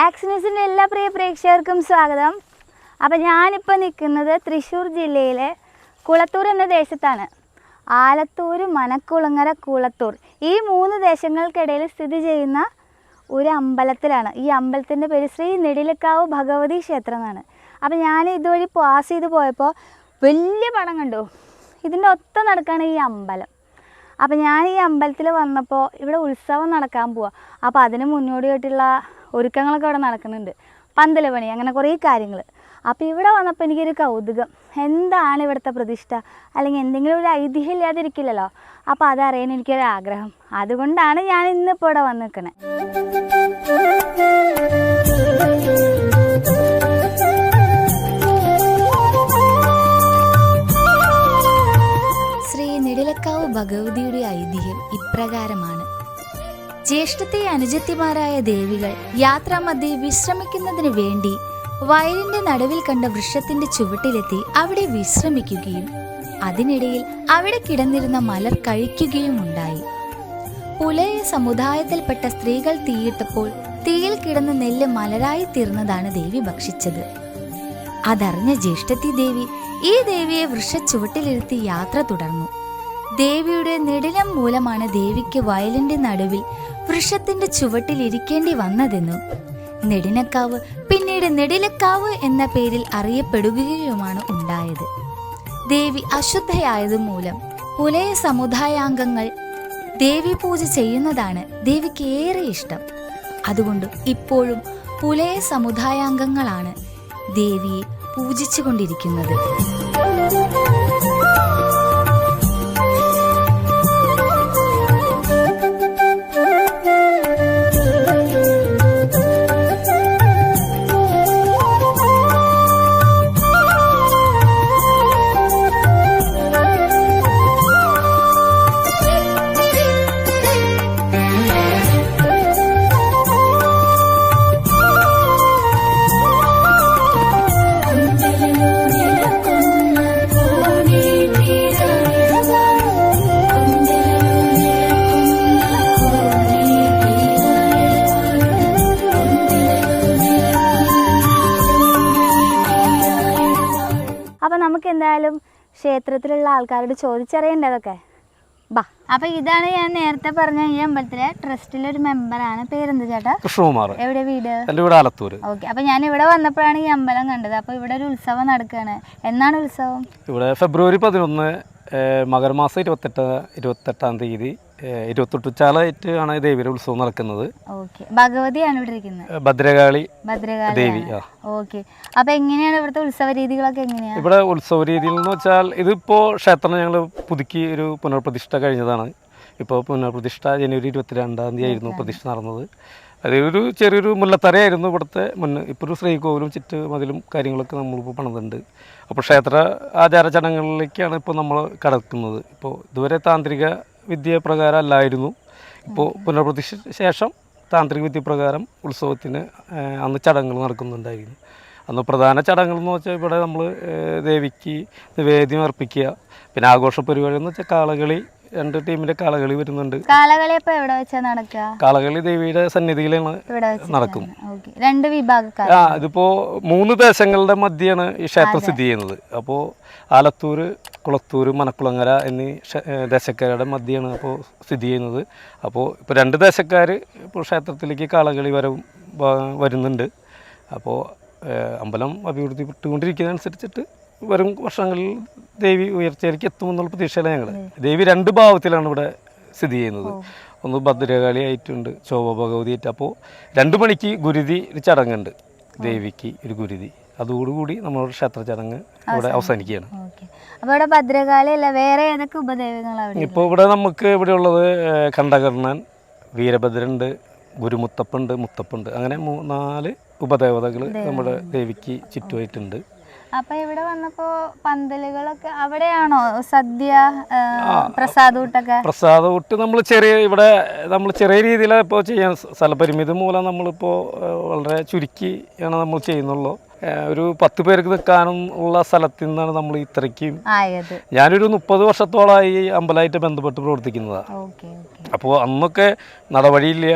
ആക്സിനസിന്റെ എല്ലാ പ്രിയ പ്രേക്ഷകർക്കും സ്വാഗതം. അപ്പം ഞാനിപ്പോൾ നിൽക്കുന്നത് തൃശ്ശൂർ ജില്ലയിലെ കുളത്തൂർ എന്ന ദേശത്താണ്. ആലത്തൂർ മനക്കുളങ്ങര കുളത്തൂർ. ഈ മൂന്ന് ദേശങ്ങൾക്കിടയിൽ സ്ഥിതി ചെയ്യുന്ന ഒരു അമ്പലത്തിലാണ്. ഈ അമ്പലത്തിന്റെ പേര് ശ്രീ നെടിലക്കാവ് ഭഗവതി ക്ഷേത്രം എന്നാണ്. അപ്പോൾ ഞാൻ ഇതുവഴി പാസ് ചെയ്ത് പോയപ്പോൾ വലിയ പടം കണ്ടു. ഇതിന്റെ ഒത്ത നടക്കാണ് ഈ അമ്പലം. അപ്പം ഞാൻ ഈ അമ്പലത്തിൽ വന്നപ്പോൾ ഇവിടെ ഉത്സവം നടക്കാൻ പോവാം. അപ്പോൾ അതിന് മുന്നോടിയായിട്ടുള്ള ഒരുക്കങ്ങളൊക്കെ അവിടെ നടക്കുന്നുണ്ട്. പന്തല പണി അങ്ങനെ കുറേ കാര്യങ്ങൾ അപ്പോൾ ഇവിടെ വന്നപ്പോൾ എനിക്കൊരു കൗതുകം. എന്താണ് ഇവിടുത്തെ പ്രതിഷ്ഠ? അല്ലെങ്കിൽ എന്തെങ്കിലും ഒരു ഐതിഹ്യം ഇല്ലാതിരിക്കില്ലല്ലോ? അപ്പോൾ അതറിയാൻ എനിക്കൊരു ആഗ്രഹം. അതുകൊണ്ടാണ് ഞാൻ ഇന്നിപ്പോൾ ഇവിടെ വന്ന് നിൽക്കണേ ശ്രീ നെടിലക്കാവ് ഭഗവതിയുടെ ഐതിഹ്യം ഇപ്രകാരമാണ്. ജ്യേഷ്ഠത്തെ അനുജത്തിമാരായ ദേവികൾ യാത്രാമധ്യേ വിശ്രമിക്കുന്നതിന് വേണ്ടി വയലിന്റെ നടുവിൽ കണ്ട വൃക്ഷത്തിന്റെ ചുവട്ടിലെത്തി അവിടെ വിശ്രമിക്കുകയും അതിനിടയിൽ അവിടെ കിടന്നിരുന്ന മലർ കഴിക്കുകയും ഉണ്ടായി. പുലയ സമുദായത്തിൽപ്പെട്ട സ്ത്രീകൾ തീയിട്ടപ്പോൾ തീയിൽ കിടന്ന നെല്ല് മലരായി തീർന്നതാണ് ദേവി ഭക്ഷിച്ചത്. അതറിഞ്ഞ ജ്യേഷ്ഠത്തി ദേവി ഈ ദേവിയെ വൃക്ഷച്ചുവട്ടിലിരുത്തി യാത്ര തുടർന്നു. ദേവിയുടെ നെടിലം മൂലമാണ് ദേവിക്ക് വയലിന്റെ നടുവിൽ വൃക്ഷത്തിന്റെ ചുവട്ടിൽ ഇരിക്കേണ്ടി വന്നതെന്നും. നെടിനക്കാവ് പിന്നീട് നെടിലക്കാവ് എന്ന പേരിൽ അറിയപ്പെടുകയുമാണ് ഉണ്ടായത്. ദേവി അശുദ്ധയായതുമൂലം പുലയ സമുദായാംഗങ്ങൾ ദേവി പൂജ ചെയ്യുന്നതാണ് ദേവിക്ക് ഏറെ ഇഷ്ടം. അതുകൊണ്ട് ഇപ്പോഴും പുലയ സമുദായാംഗങ്ങളാണ് ദേവിയെ പൂജിച്ചുകൊണ്ടിരിക്കുന്നത്. നമുക്ക് എന്തായാലും ക്ഷേത്രത്തിലുള്ള ആൾക്കാരോട് ചോദിച്ചറിയേണ്ടതൊക്കെ. ബാ. അപ്പൊ ഇതാണ് ഞാൻ നേരത്തെ പറഞ്ഞ ഈ അമ്പലത്തിലെ ട്രസ്റ്റിലെ ഒരു മെമ്പറാണ്. പേരെന്ത് ചേട്ടാ? കൃഷ്ണകുമാർ. എവിടെ വീട്? എന്റെ വീട് ആലത്തൂര്. ഓക്കെ. അപ്പൊ ഞാൻ ഇവിടെ വന്നപ്പോഴാണ് ഈ അമ്പലം കണ്ടത്. അപ്പൊ ഇവിടെ ഒരു ഉത്സവം നടക്കുകയാണ് എന്നാണ് ഉത്സവം? ഇവിടെ ഫെബ്രുവരി പതിനൊന്ന് മകരമാസം ഇരുപത്തെട്ട് ഇരുപത്തെട്ടാം തീയതി ഏഹ്, ഇരുപത്തൊട്ടുച്ചാലായിട്ട് ആണ് ദേവിയുടെ ഉത്സവം നടക്കുന്നത്. ഭഗവതിയാണ് ഇവിടെ ഇരിക്കുന്നത്. ഭദ്രകാളി ദേവി ഓക്കെ. അപ്പോൾ എങ്ങനെയാണ് ഇവിടുത്തെ ഉത്സവ രീതികളൊക്കെ എങ്ങനെയാണ് ഇവിടെ ഉത്സവ രീതികൾ എന്ന് വെച്ചാൽ ഇതിപ്പോ ക്ഷേത്രം ഞങ്ങൾ പുതുക്കി ഒരു പുനർപ്രതിഷ്ഠ കഴിഞ്ഞതാണ്. ഇപ്പോൾ പുനർപ്രതിഷ്ഠ ജനുവരി ഇരുപത്തിരണ്ടാം തീയതി ആയിരുന്നു പ്രതിഷ്ഠ നടന്നത്. അതൊരു ചെറിയൊരു മുല്ലത്തറയായിരുന്നു ഇവിടുത്തെ മുന്നേ ഇപ്പോൾ ഒരു ശ്രീകോവിലും ചുറ്റ് മതിലും കാര്യങ്ങളൊക്കെ നമ്മളിപ്പോൾ പണിതുണ്ട്. അപ്പോൾ ക്ഷേത്ര ആചാര ചടങ്ങുകളിലേക്കാണ് ഇപ്പോൾ നമ്മൾ കടക്കുന്നത്. ഇപ്പോൾ ഇതുവരെ താന്ത്രിക വിദ്യ പ്രകാരം അല്ലായിരുന്നു ഇപ്പോൾ പുനർപ്രതിഷ്ഠ ശേഷം താന്ത്രിക വിദ്യ പ്രകാരം ഉത്സവത്തിന് അന്ന് ചടങ്ങുകൾ നടക്കുന്നുണ്ടായിരുന്നു. അന്ന് പ്രധാന ചടങ്ങുകൾ എന്ന് വെച്ചാൽ ഇവിടെ നമ്മൾ ദേവിക്ക് നിവേദ്യം അർപ്പിക്കുക പിന്നെ ആഘോഷ പരിപാടി എന്ന് വെച്ചാൽ കാളകളി രണ്ട് ടീമിലെ കാളകളി വരുന്നുണ്ട്. കാളകളി ഇപ്പൊ എവിടെ വെച്ചാ നടക്കുക കാളകളി ദേവിയുടെ സന്നിധിയിലാണ് നടക്കും. രണ്ട് വിഭാഗക്കാർ ആ ഇതിപ്പോ മൂന്ന് ദേശങ്ങളുടെ മധ്യയാണ് ഈ ക്ഷേത്രം സ്ഥിതി ചെയ്യുന്നത്. അപ്പോ ആലത്തൂര് കുളത്തൂർ മനക്കുളങ്ങര എന്നീ ദേശക്കാരുടെ മധ്യയാണ് അപ്പോൾ സ്ഥിതി ചെയ്യുന്നത്. അപ്പോൾ ഇപ്പോൾ രണ്ട് ദേശക്കാർ ഇപ്പോൾ ക്ഷേത്രത്തിലേക്ക് കാളകളി വരവും വരുന്നുണ്ട്. അപ്പോൾ അമ്പലം അഭിവൃദ്ധിപ്പെട്ടുകൊണ്ടിരിക്കുന്നതനുസരിച്ചിട്ട് വരും വർഷങ്ങളിൽ ദേവി ഉയർച്ചയിലേക്ക് എത്തുമെന്നുള്ള പ്രതീക്ഷയിലാണ് ഞങ്ങൾ ദേവി രണ്ട് ഭാവത്തിലാണ് ഇവിടെ സ്ഥിതി ചെയ്യുന്നത്. ഒന്ന് ഭദ്രകാളി ആയിട്ടുണ്ട് ശോഭ ഭഗവതി ആയിട്ട്. അപ്പോൾ രണ്ട് മണിക്ക് ഗുരുതി ഒരു ചടങ്ങുണ്ട്. ദേവിക്ക് ഒരു ഗുരുതി. അതോടുകൂടി നമ്മുടെ ക്ഷേത്ര ചടങ്ങ് ഇവിടെ അവസാനിക്കുകയാണ്. ഓക്കെ. അപ്പോൾ ഇവിടെ ഭദ്രകാളി അല്ല വേറെ ഏതൊക്കെ ഉപദേവങ്ങളാണ് അവിടെ ഇപ്പോൾ ഇവിടെ നമുക്ക് ഇവിടെ ഉള്ളത് കണ്ടകർണൻ വീരഭദ്രനുണ്ട് ഗുരുമുത്തപ്പുണ്ട് മുത്തപ്പുണ്ട്. അങ്ങനെ നാല് ഉപദേവതകൾ നമ്മുടെ ദേവിക്ക് ചുറ്റുമായിട്ടുണ്ട്. അപ്പൊ ഇവിടെ വന്നപ്പോ പന്തലുകളൊക്കെ അവിടെയാണോ? സദ്യ പ്രസാദൂട്ടൊക്കെ പ്രസാദൂട്ട് നമ്മൾ ചെറിയ ഇവിടെ നമ്മൾ ചെറിയ രീതിയിൽ ഇപ്പോൾ ചെയ്യാൻ സ്ഥലപരിമിതി മൂലം നമ്മളിപ്പോൾ വളരെ ചുരുക്കിയാണ് നമ്മൾ ചെയ്യുന്നുള്ളൂ. ഒരു പത്ത് പേർക്ക് നിൽക്കാനും ഉള്ള സ്ഥലത്തിൽ നിന്നാണ് നമ്മൾ ഇത്രയ്ക്കും ഞാനൊരു മുപ്പത് വർഷത്തോളമായി അമ്പലമായിട്ട് ബന്ധപ്പെട്ട് പ്രവർത്തിക്കുന്നതാണ് അപ്പോൾ അന്നൊക്കെ നടവഴിയില്ല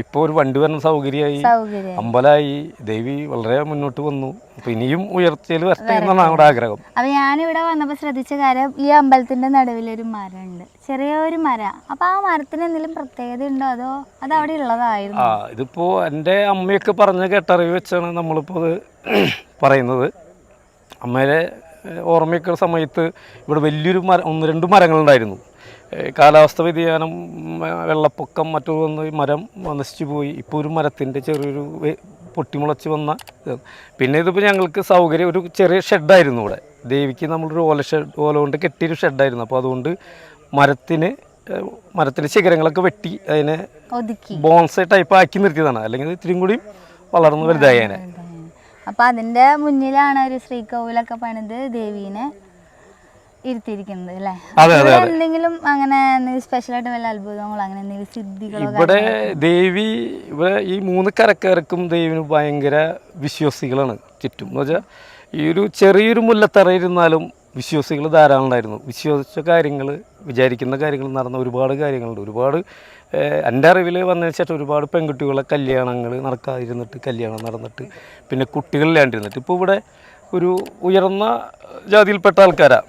ഇപ്പോൾ ഒരു വണ്ടി വരുന്ന സൗകര്യമായി. അമ്പലായി. അമ്പലമായി ദേവി വളരെ മുന്നോട്ട് വന്നു. അപ്പൊ ഇനിയും ഉയർച്ചയിൽ വരട്ടെ എന്നാണ് നമ്മുടെ ആഗ്രഹം. അപ്പൊ ഞാനിവിടെ വന്നപ്പോൾ ശ്രദ്ധിച്ച കാര്യം ഈ അമ്പലത്തിന്റെ നടുവിൽ ഒരു മരമുണ്ട്. ചെറിയൊരു മര. അപ്പൊ ആ മരത്തിന് എന്തെങ്കിലും പ്രത്യേകത ഉണ്ടോ? അതോ അത് അവിടെ ഉള്ളതായിരുന്നു? ആ ഇതിപ്പോ എന്റെ അമ്മയൊക്കെ പറഞ്ഞ കേട്ടറിവ് വെച്ചാണ് നമ്മളിപ്പോൾ ഇത് പറയുന്നത്. അമ്മയുടെ ഓർമ്മയൊക്കെ സമയത്ത് ഇവിടെ വലിയൊരു മരം ഒന്ന് രണ്ട് മരങ്ങളുണ്ടായിരുന്നു. കാലാവസ്ഥ വ്യതിയാനം വെള്ളപ്പൊക്കം മറ്റു വന്ന് മരം നശിച്ചു പോയി. ഇപ്പോൾ ഒരു മരത്തിന്റെ ചെറിയൊരു പൊട്ടിമുളച്ച് വന്ന. പിന്നെ ഇതിപ്പോൾ ഞങ്ങൾക്ക് സൗകര്യം ഒരു ചെറിയ ഷെഡായിരുന്നു ഇവിടെ. ദേവിക്ക് നമ്മളൊരു ഓല ഷെഡ് ഓല കൊണ്ട് കെട്ടിയൊരു ഷെഡായിരുന്നു. അപ്പോൾ അതുകൊണ്ട് മരത്തിന് മരത്തിന്റെ ശിഖരങ്ങളൊക്കെ വെട്ടി അതിനെ ബോൺസൈ ടൈപ്പ് ആക്കി നിർത്തിയതാണ്. അല്ലെങ്കിൽ ഇത്രയും ഇത്തിരിയും കൂടി വളർന്ന് വലുതായേനെ. അപ്പൊ അതിന്റെ മുന്നിലാണ് ഒരു ശ്രീകോവിലൊക്കെ പണിത് ദേവീനെ. ഇരുത്തിയിരിക്കുന്നത് അല്ലേ? ഇവിടെ എന്തെങ്കിലും അങ്ങനെ സ്പെഷ്യൽ ആയിട്ട് വല്ല അത്ഭുതങ്ങളോ അങ്ങനെ എന്തെങ്കിലും സിദ്ധികളോ ഇവിടെ ദേവി ഇവിടെ ഈ മൂന്ന് കരക്കാർക്കും ദേവിന് ഭയങ്കര വിശ്വാസികളാണ് ചുറ്റും. എന്ന് വെച്ചാൽ ഈ ഒരു ചെറിയൊരു മുല്ലത്തറയിരുന്നാലും വിശ്വാസികൾ ധാരാളം ഉണ്ടായിരുന്നു. വിശ്വസിച്ച കാര്യങ്ങൾ വിചാരിക്കുന്ന കാര്യങ്ങൾ നടന്ന ഒരുപാട് കാര്യങ്ങളുണ്ട്. ഒരുപാട് എന്റെ അറിവിൽ വന്നതിന് ശേഷം ഒരുപാട് പെൺകുട്ടികളെ കല്യാണങ്ങൾ നടക്കാതിരുന്നിട്ട് കല്യാണം നടന്നിട്ട് പിന്നെ കുട്ടികളില്ലാണ്ടിരുന്നിട്ട്. ഇപ്പോൾ ഇവിടെ ഒരു ഉയർന്ന ജാതിയിൽപ്പെട്ട ആൾക്കാരാണ്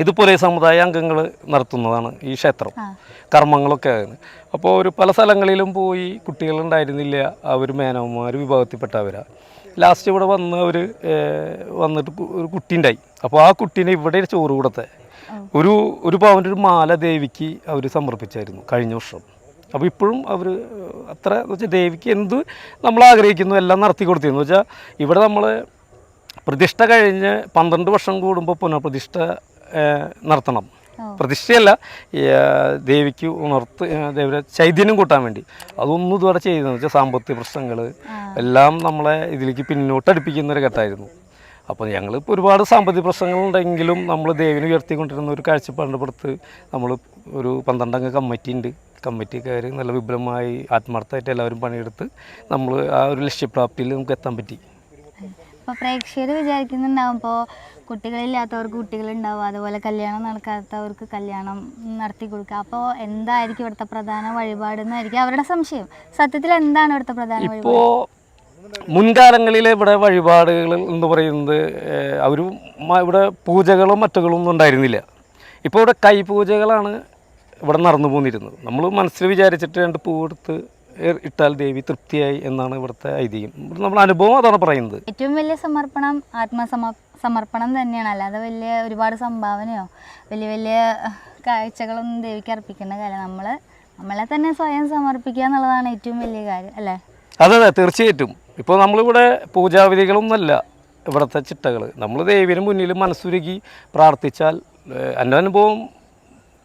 ഇതുപോലെ സമുദായ അംഗങ്ങൾ നടത്തുന്നതാണ് ഈ ക്ഷേത്രം. കർമ്മങ്ങളൊക്കെ ആയിരുന്നു അപ്പോൾ ഒരു പല സ്ഥലങ്ങളിലും പോയി കുട്ടികളുണ്ടായിരുന്നില്ല അവർ മേനവന്മാർ വിഭാഗത്തിൽപ്പെട്ടവരാ. ലാസ്റ്റ് ഇവിടെ വന്ന് അവർ വന്നിട്ട് ഒരു കുട്ടി ഉണ്ടായി അപ്പോൾ ആ കുട്ടീനെ ഇവിടെ ചോറ് കൊടുത്തെ. ഒരു ഒരു പവന്റെ ഒരു മാല ദേവിക്ക് അവർ സമർപ്പിച്ചായിരുന്നു കഴിഞ്ഞ വർഷം. അപ്പോൾ ഇപ്പോഴും അവർ അത്ര എന്ന് വെച്ചാൽ ദേവിക്ക് എന്ത് നമ്മൾ ആഗ്രഹിക്കുന്നു എല്ലാം നടത്തി കൊടുത്തിരുന്നു. വെച്ചാൽ ഇവിടെ നമ്മൾ പ്രതിഷ്ഠ കഴിഞ്ഞ് പന്ത്രണ്ട് വർഷം കൂടുമ്പോൾ പുനഃപ്രതിഷ്ഠ നടത്തണം. പ്രതിഷ്ഠയല്ല ദേവിക്ക് ഉണർത്ത് ദേവിയുടെ ചൈതന്യം കൂട്ടാൻ വേണ്ടി. അതൊന്നും ഇതുവരെ ചെയ്തെന്ന് വെച്ചാൽ സാമ്പത്തിക പ്രശ്നങ്ങൾ എല്ലാം നമ്മളെ ഇതിലേക്ക് പിന്നോട്ട് അടുപ്പിക്കുന്ന ഒരു ഘട്ടമായിരുന്നു. അപ്പോൾ ഞങ്ങൾ ഇപ്പോൾ ഒരുപാട് സാമ്പത്തിക പ്രശ്നങ്ങളുണ്ടെങ്കിലും നമ്മൾ ദേവിനെ ഉയർത്തിക്കൊണ്ടിരുന്ന ഒരു കാഴ്ചപ്പാടിന്റെ പുറത്ത് നമ്മൾ ഒരു പന്ത്രണ്ടംഗ കമ്മിറ്റി ഉണ്ട്. കമ്മിറ്റിക്കാർ നല്ല വിപുലമായി ആത്മാർത്ഥമായിട്ട് എല്ലാവരും പണിയെടുത്ത് നമ്മൾ ആ ഒരു ലക്ഷ്യപ്രാപ്തിയിൽ നമുക്ക് എത്താൻ പറ്റി. ഇപ്പൊ പ്രേക്ഷകർ വിചാരിക്കുന്നുണ്ടാവും ഇപ്പോൾ കുട്ടികളില്ലാത്തവർക്ക് കുട്ടികളുണ്ടാവും അതുപോലെ കല്യാണം നടക്കാത്തവർക്ക് കല്യാണം നടത്തി കൊടുക്കുക. അപ്പോൾ എന്തായിരിക്കും ഇവിടുത്തെ പ്രധാന വഴിപാട് എന്നായിരിക്കും അവരുടെ സംശയം. സത്യത്തിൽ എന്താണ് ഇവിടുത്തെ പ്രധാന ഇപ്പോൾ മുൻകാലങ്ങളിൽ ഇവിടെ വഴിപാടുകൾ എന്ന് പറയുന്നത് അവർ ഇവിടെ പൂജകളും മറ്റുകളും ഒന്നും ഉണ്ടായിരുന്നില്ല. ഇപ്പോൾ ഇവിടെ കൈപൂജകളാണ് ഇവിടെ നടന്നു പോന്നിരുന്നത്. നമ്മൾ മനസ്സിൽ വിചാരിച്ചിട്ട് രണ്ട് പൂവെടുത്ത് ഇട്ടാൽ ദേവി തൃപ്തിയായി എന്നാണ് ഇവിടുത്തെ ഐതിഹ്യം. നമ്മൾ നമ്മുടെ അനുഭവം അതാണ് പറയുന്നത്. ഏറ്റവും വലിയ സമർപ്പണം ആത്മസമ സമർപ്പണം തന്നെയാണ്. അല്ലാതെ വലിയ ഒരുപാട് സംഭാവനയോ വലിയ വലിയ കാഴ്ചകളൊന്നും ദേവിക്ക് അർപ്പിക്കേണ്ട കാര്യം നമ്മൾ നമ്മളെ തന്നെ സ്വയം സമർപ്പിക്കുക എന്നുള്ളതാണ് ഏറ്റവും വലിയ കാര്യം അല്ലേ? അതെ അതെ തീർച്ചയായിട്ടും. ഇപ്പോൾ നമ്മളിവിടെ പൂജാവിധികളൊന്നുമല്ല ഇവിടുത്തെ ചിട്ടകൾ നമ്മൾ ദേവിന് മുന്നിൽ മനസ്സുരുകി പ്രാർത്ഥിച്ചാൽ എന്റെ അനുഭവം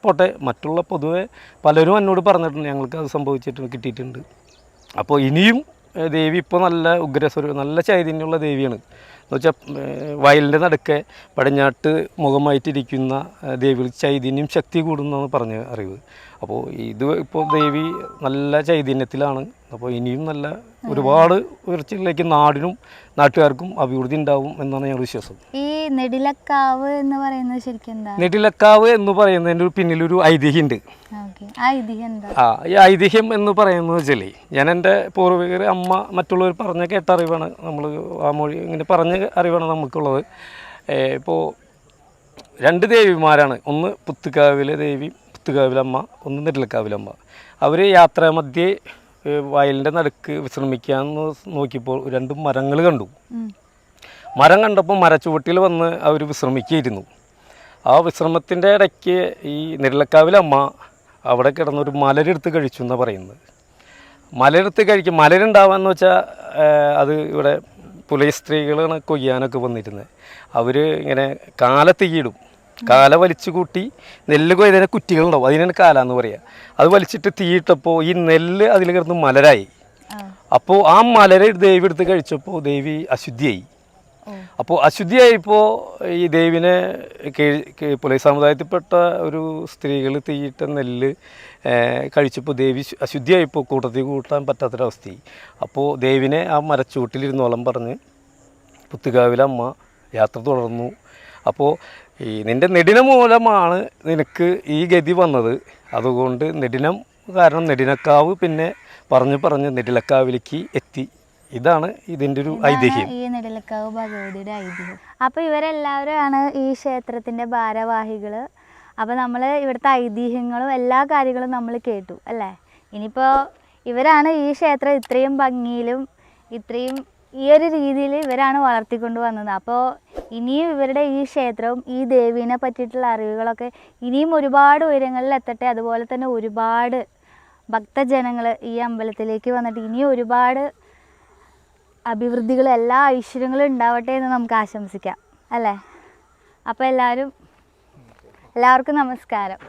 പോട്ടെ മറ്റുള്ള പൊതുവെ പലരും എന്നോട് പറഞ്ഞിട്ടുണ്ട് ഞങ്ങൾക്ക് അത് സംഭവിച്ചിട്ട് കിട്ടിയിട്ടുണ്ട്. അപ്പോൾ ഇനിയും ദേവി ഇപ്പോൾ നല്ല ഉഗ്രസ്വര നല്ല ചൈതന്യമുള്ള ദേവിയാണ്. എന്ന് വെച്ചാൽ വയലിന്റെ നടുക്കെ പടിഞ്ഞാട്ട് മുഖമായിട്ടിരിക്കുന്ന ദേവികൾ ചൈതന്യം ശക്തി കൂടുന്നതെന്ന് പറഞ്ഞ അറിവ്. അപ്പോൾ ഇത് ഇപ്പോൾ ദേവി നല്ല ചൈതന്യത്തിലാണ്. അപ്പോൾ ഇനിയും നല്ല ഒരുപാട് ഉയർച്ചകളിലേക്ക് നാടിനും നാട്ടുകാർക്കും അഭിവൃദ്ധി ഉണ്ടാവും എന്നാണ് ഞാൻ വിശ്വാസം. ഈ നെടിലക്കാവ് എന്ന് പറയുന്നത് ശരിക്കും എന്താ? നെടിലക്കാവ് എന്ന് പറയുന്നതിന്റെ ഒരു പിന്നിലൊരു ഐതിഹ്യമുണ്ട്. ഉണ്ട് ആ എന്താ? ആ ഈ ഐതിഹ്യം എന്ന് പറയുന്നത് വെച്ചാൽ ഞാൻ എന്റെ പൂർവികർ അമ്മ മറ്റുള്ളവർ പറഞ്ഞ കേട്ട അറിവാണ് നമ്മൾ ആ മൊഴി ഇങ്ങനെ പറഞ്ഞ അറിവാണ് നമുക്കുള്ളത്. ഇപ്പോൾ രണ്ട് ദേവിമാരാണ്. ഒന്ന് പുത്തുക്കാവിലെ ദേവി പുത്തുകാവിലമ്മ ഒന്ന് നെല്ലിക്കാവിലമ്മ അവർ യാത്രാമധ്യേ വയലിന്റെ നടുക്ക് വിശ്രമിക്കാൻ നോക്കിയപ്പോൾ രണ്ട് മരങ്ങൾ കണ്ടു. മരം കണ്ടപ്പോൾ മരച്ചുവട്ടിൽ വന്ന് അവർ വിശ്രമിക്കുകയായിരുന്നു ആ വിശ്രമത്തിന്റെ ഇടയ്ക്ക് ഈ നെല്ലക്കാവിലമ്മ അവിടെ കിടന്നൊരു മലരെടുത്ത് കഴിച്ചു എന്നാണ് പറയുന്നത്. മലരെടുത്ത് കഴിക്കും മലരുണ്ടാവാന്ന് വെച്ചാൽ അത് ഇവിടെ പുലയ സ്ത്രീകളാണ് കൊയ്യാനൊക്കെ വന്നിരുന്നത് അവർ ഇങ്ങനെ കാല തീയിടും കാല വലിച്ചു കൂട്ടി നെല്ല് കൊയ്തതിനെ കുറ്റികളുണ്ടാവും. അതിനാണ് കാല എന്ന് പറയുക അത് വലിച്ചിട്ട് തീയിട്ടപ്പോൾ ഈ നെല്ല് അതിൽ കിടന്ന് മലരായി. അപ്പോൾ ആ മലരെ ദേവി എടുത്ത് കഴിച്ചപ്പോൾ ദേവി അശുദ്ധിയായി. അപ്പോൾ അശുദ്ധിയായപ്പോൾ ഈ ദേവിനെ പുലൈ സമുദായത്തിൽപ്പെട്ട ഒരു സ്ത്രീകൾ തീയിട്ട നെല്ല് കഴിച്ചപ്പോൾ ദേവി അശുദ്ധിയായപ്പോൾ കൂട്ടത്തിൽ കൂട്ടാൻ പറ്റാത്തൊരവസ്ഥയായി. അപ്പോൾ ദേവിനെ ആ മരച്ചൂട്ടിലിരുന്നോളം പറഞ്ഞ് പുത്തുകാവിലെ അമ്മ യാത്ര തുടർന്നു. അപ്പോൾ ഈ നിന്റെ നെടിന മൂലമാണ് നിനക്ക് ഈ ഗതി വന്നത്. അതുകൊണ്ട് നെടിനം കാരണം നെടിനക്കാവ് പിന്നെ പറഞ്ഞു പറഞ്ഞ് നെടിലക്കാവിലേക്ക് എത്തി. ഇതാണ് ഇതിന്റെ ഒരു ഐതിഹ്യം. ഈ നെടിലക്കാവ് ഭഗവതിയുടെ ഐതിഹ്യം. അപ്പോൾ ഇവരെല്ലാവരുമാണ് ഈ ക്ഷേത്രത്തിന്റെ ഭാരവാഹികൾ അപ്പോൾ നമ്മൾ ഇവിടുത്തെ ഐതിഹ്യങ്ങളും എല്ലാ കാര്യങ്ങളും നമ്മൾ കേട്ടു അല്ലേ? ഇനിയിപ്പോൾ ഇവരാണ് ഈ ക്ഷേത്രം ഇത്രയും ഭംഗിയിലും ഇത്രയും ഈ ഒരു രീതിയിൽ ഇവരാണ് വളർത്തിക്കൊണ്ട് വന്നത്. അപ്പോൾ ഇനിയും ഇവരുടെ ഈ ക്ഷേത്രവും ഈ ദേവീനെ പറ്റിയിട്ടുള്ള അറിവുകളൊക്കെ ഇനിയും ഒരുപാട് ഉയരങ്ങളിൽ എത്തട്ടെ. അതുപോലെ തന്നെ ഒരുപാട് ഭക്തജനങ്ങൾ ഈ അമ്പലത്തിലേക്ക് വന്നിട്ട് ഇനിയും ഒരുപാട് അഭിവൃദ്ധികളും എല്ലാ ഐശ്വര്യങ്ങളും ഉണ്ടാവട്ടെ എന്ന് നമുക്ക് ആശംസിക്കാം. അല്ലേ? അപ്പോൾ എല്ലാവരും എല്ലാവർക്കും നമസ്കാരം.